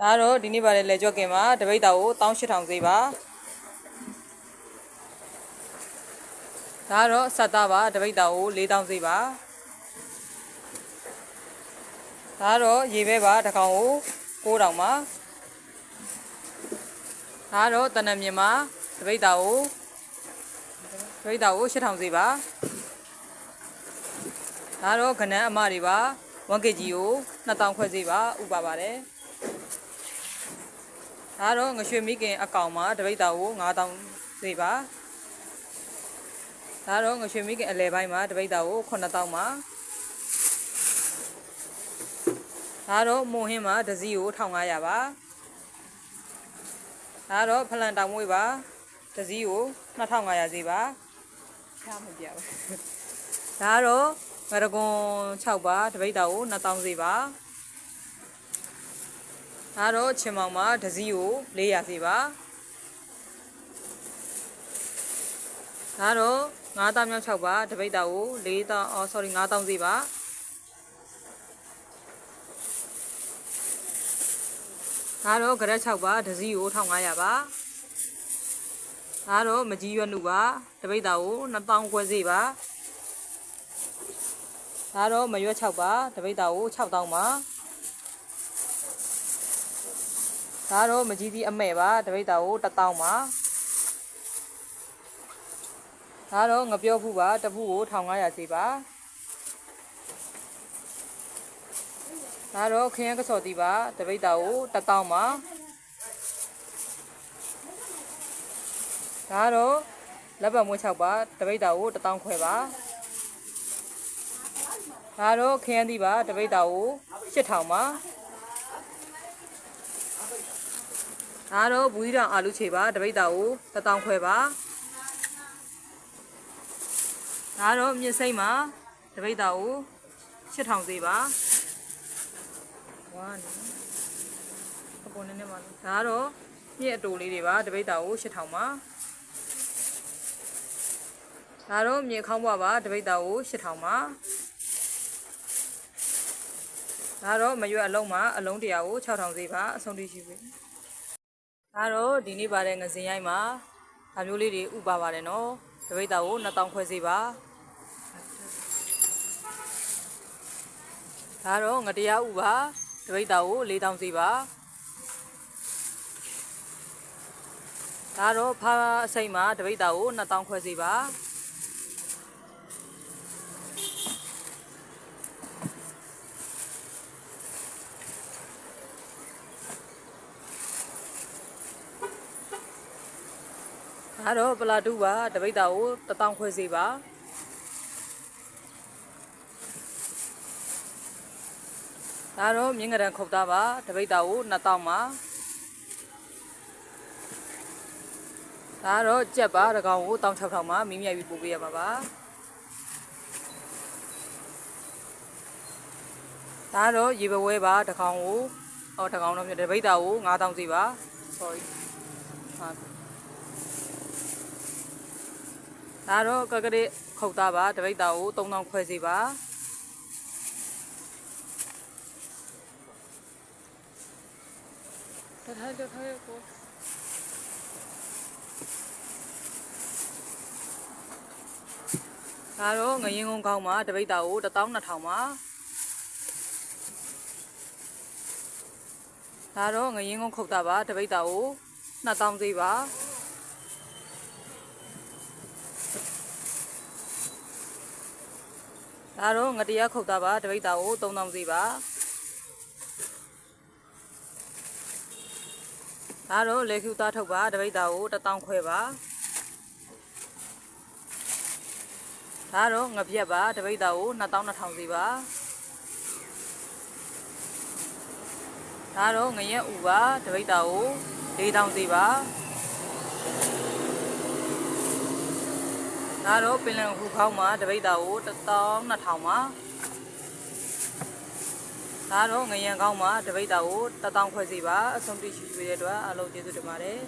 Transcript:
ဒါကတော့ဒီနေ့ပါတဲ့လေကြော့ကင်မှာတပိတ်တာကို18000ဈေးပါဒါကတော့ဆက်သားပါတပိတ်တာကို4000ဈေးပါဒါကတော့ရေပဲပါတစ်ကောင်ကို9000ပါဒါကတော့တနက်မြင်မှာတပိတ်တာကိုတပိတ်တာကို8000ဈေးပါဒါကတော့ခဏန်းအမတွေပါ 1 kg ကို2000ခွဲဈေးပါဥပါပါတယ် ဒါကတော့ငရွှေမိခင်အကောင်မှာတပိတ်တာကို9000ဈေးပါဒါကတော့ငရွှေမိခင်အလဲပိုင်းမှာတပိတ်တာကို9000ပါဒါတော့မုံဟင်းမှာဒစီကို1500ပါဒါတော့ဖလန်တောင်မွေးပါဒစီကို2500ဈေးပါချားမပြဘူးဒါတော့ငရကွန်6ပါတပိတ်တာကို2000ဈေးပါ ဒါတော့ချင်မောင်မှာဒစီကို400ဈေးပါဒါတော့9000မြောက်6ပါတပိတ်တာကို4000အော် sorry 9000ဈေးပါဒါတော့ကြရက်6ပါဒစီကို1500ပါဒါတော့မကြီးရွက်နုပါတပိတ်တာကို2000ခွဲဈေးပါဒါတော့မရွက်6ပါတပိတ်တာကို6000ပါ ဒါတော့မကြီးသီးအမဲ့ပါတပိတ်တာကို1000ပါဒါတော့ငပြောဖူးပါတဖူးကို1500ဈေးပါဒါတော့ခရမ်းကစော်တီပါတပိတ်တာကို1000ပါဒါတော့လက်ပတ်မွေး6ပါတပိတ်တာကို1000ခွဲပါဒါတော့ခရမ်းတီပါတပိတ်တာကို8000ပါ ဒါတော့ဘူးကြီးတောင်အာလူချေပါတပိတ်တာကို1000ခွဲပါဒါတော့မြစ်စိမ့်မှာတပိတ်တာကို8000ဈေးပါဝါနေအပေါ်နည်းနည်းပါလို့ဒါတော့မြစ်အတူလေးတွေပါတပိတ်တာကို8000ပါဒါတော့မြေခေါင်းဘွားပါတပိတ်တာကို8000ပါဒါတော့မရွက်အလုံးမှာအလုံးတရာကို6000ဈေးပါအဆုံးထိရှိပြီ ဒါတော့ဒီနေ့ပါတဲ့ငစင်ရိုက်မှာဒါမျိုးလေးတွေဥပါပါတယ်နော်တပိတ်တာကို2000ခွဲဈေးပါဒါတော့ငတရားဥပါတပိတ်တာကို4000ဈေးပါဒါတော့ဖားအစိမ့်မှာတပိတ်တာကို2000ခွဲဈေးပါ ဒါတော့ပလာတူပါတပိတ်တာကို1000ခွဲဈေးပါဒါတော့မြင်းကရန်ခုတ်သားပါတပိတ်တာကို2000ပါဒါတော့ကြက်ပါတကောင်ကို16000ပါမင်းမြတ်ပြီးပို့ပေးရပါပါဒါတော့ရေဘဝဲပါတကောင်ကိုအော်တကောင်တော့ပြတပိတ်တာကို9000စီပါ sorry ဟာ ဒါတော့ကကလေးခုတ်သားပါတပိတ်တာကို3000ခွဲစီပါတထားတထားကိုဒါတော့ငရင်ကုန်းကောင်းမှာတပိတ်တာကို12000ပါဒါတော့ငရင်ကုန်းခုတ်တာပါတပိတ်တာကို2000သေးပါ ဒါတော့ငတရားခုတ်တာပါတပိတ်တာကို3000သေးပါဒါတော့လေကျူသားထုတ်ပါတပိတ်တာကို1000ခွဲပါဒါတော့ငပြက်ပါတပိတ်တာကို2200သေးပါဒါတော့ငရက်ဥပါတပိတ်တာကို4000သေးပါ ဒါတော့ပင်လယ်ဟူခေါင်းမှာတပိတ်တာကို12000ပါဒါတော့ငရံကောင်းမှာတပိတ်တာကို1000ခွဲစီပါအဆုံးတိရှိရတဲ့အတွက်အားလုံးကျေးဇူးတင်ပါတယ်